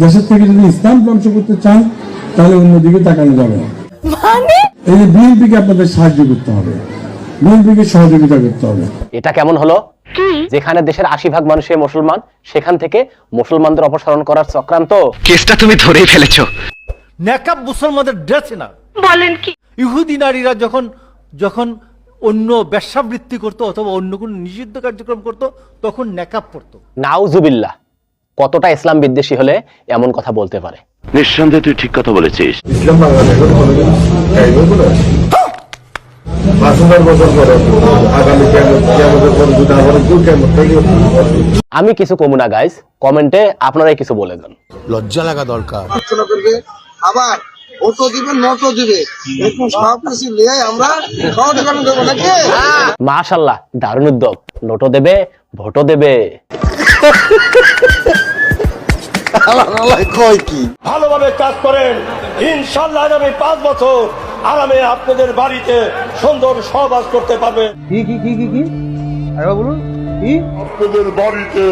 দেশের থেকে যদি ইসলাম ধ্বংস করতে চান তাহলে অন্যদিকে তাকানো যাবে না। মানে? এই যে বিএনপিকে আপনাদের সাহায্য করতে হবে বিএনপিকে সহযোগিতা করতে হবে। এটা কেমন হলো? যেখানে দেশের আশি ভাগ মানুষই মুসলমান সেখান থেকে মুসলমানদের অপসারণ করার চক্রান্ত। কেসটা তুমি ধরেই ফেলেছো। নেকাব মুসলমানদের ড্রেস না। বলেন কি? ইহুদি নারীরা যখন যখন অন্য ব্যবসাবৃত্তি করতো অথবা অন্য কোনো নিষিদ্ধ কার্যক্রম করতো তখন নেকাব পড়তো। নাউজুবিল্লাহ। কতটা ইসলাম বিদ্বেষী হলে এমন কথা বলতে পারে? নিঃসন্দেহে তুই ঠিক কথা বলেছিস। ইসলাম আমি কিছু কমু না গাইজ কমেন্টে আপনারাই কিছু বলে দেন লজ্জা লাগা দরকার। আবার ওটো দিবে নোটও দিবে। এরকম সব কিছু নিয়ে আমরা খাওয়া দোকানে দেবো নাকি? মাশাল্লাহ দারুণ উদ্যোগ। নোটও দেবে ভোটও দেবে। ভালোভাবে কাজ করেন। ইনশাল্লাহ আগামী পাঁচ বছর আরামে আপনাদের বাড়িতে সুন্দর সহবাস করতে পারবে। আপনাদের বাড়িতে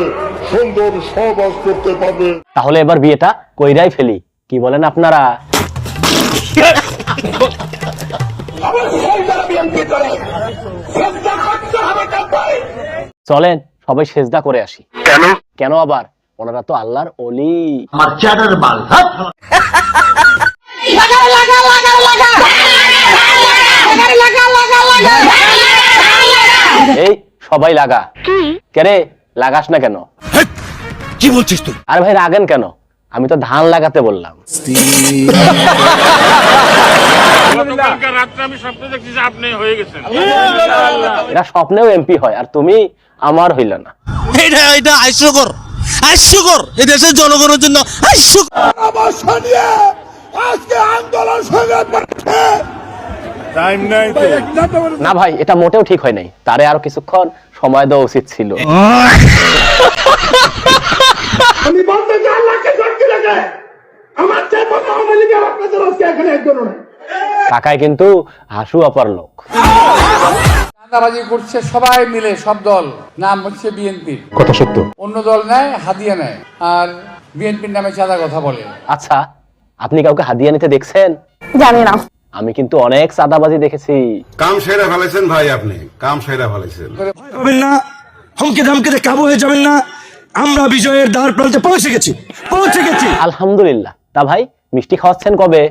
সুন্দর সহবাস করতে পারবে। তাহলে এবার বিয়েটা কইরাই ফেলি। কি বলেন আপনারা? চলেন সবাই সেজদা করে আসি। কেন? কেন আবার? ওনারা তো আল্লাহর অলি এই সবাই লাগা। কেরে লাগাস না কেন? কি বলছিস তুই? আরে ভাই রাগেন কেন? আমি তো ধান লাগাতে বললাম। এরা স্বপ্নেও এমপি হয় আর তুমি আমার হইল না। এটা এটা হাস্যকর হাস্যকর। এই দেশের জনগণের জন্য হাস্যকর। না ভাই এটা মোটেও ঠিক হয় নাই। তারে আরও কিছুক্ষণ সময় দেওয়া উচিত ছিল। আমি বলতে চাই আল্লাহকে আমার চেয়ে বড় আওয়ামী লীগের আপনাদের আজকে এখানে একজনও নেই কাকায় কিন্তু হাসু অপার লোক। চাঁদাবাজি করছে সবাই মিলে সব দল। নাম হচ্ছে বিএনপি। কথা সত্য। অন্য দল নেয় হাদিয়া নেয়। আর বিএনপির নামে চাঁদা কথা বলে। আচ্ছা আপনি কাউকে হাদিয়া নিতে দেখছেন? জানি না। আমি কিন্তু অনেক চাঁদাবাজি দেখেছি। কাম সেরা ফেলেছেন ভাই আপনি। কাম সেরা ফেলেছেন। হবেন না হুমকে ধামকে কাবু হয়ে যাবেন না। আমরা বিজয়ের দ্বার প্রান্তে পৌঁছে গেছি পৌঁছে গেছি। আলহামদুলিল্লাহ। তা ভাই মিষ্টি খাওয়াচ্ছেন কবে?